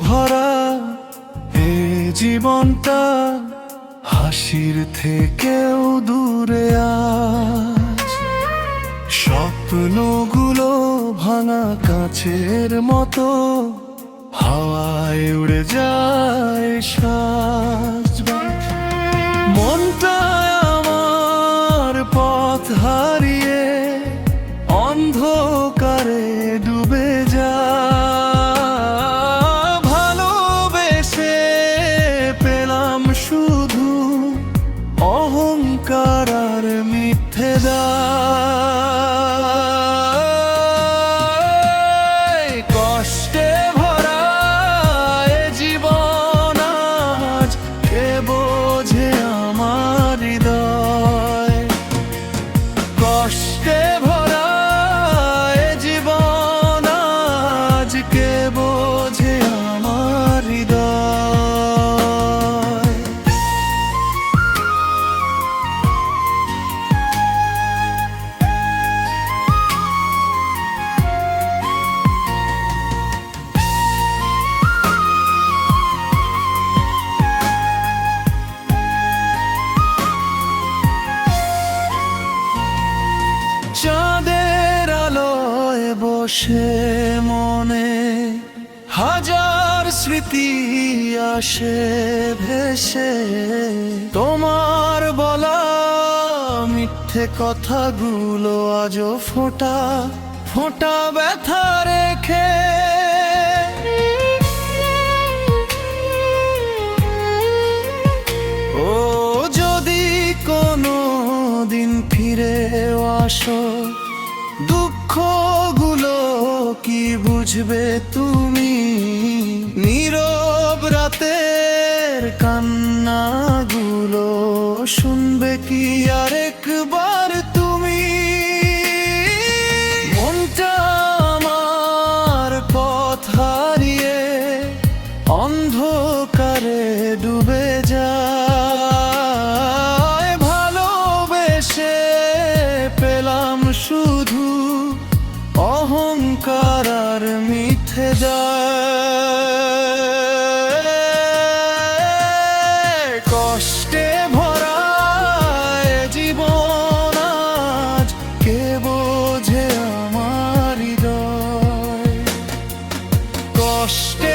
ভরা এ জীবনটা, হাসির থেকেও দূরে আজ। স্বপ্নগুলো ভাঙা কাছের মতো, হাওয়ায় উড়ে যায় শ্বাস দায়। কষ্টে ভরা জীবন আজ কে বোঝে আমার হৃদয় কষ্টে ভরা বসে মনে হাজার স্মৃতি আসে ভেসে। তোমার বলা মিথ্যে কথাগুলো আজও ফোঁটা ফোঁটা ব্যথা রেখে। ও যদি কোনো দিন ফিরে আসো দুঃখগুলো কি বুঝবে তুমি? নীরব রাতের কান্নাগুলো শুনবে কি আরেকবার তুমি? মনটা আমার পথ হারিয়ে অন্ধকারে ডুবে যায়। ভালোবেসে পেলাম শুধু অন্ধকার মিথে যায় কষ্টে ভরা জীবন আজ কে বোঝে আমার হৃদয় কষ্টে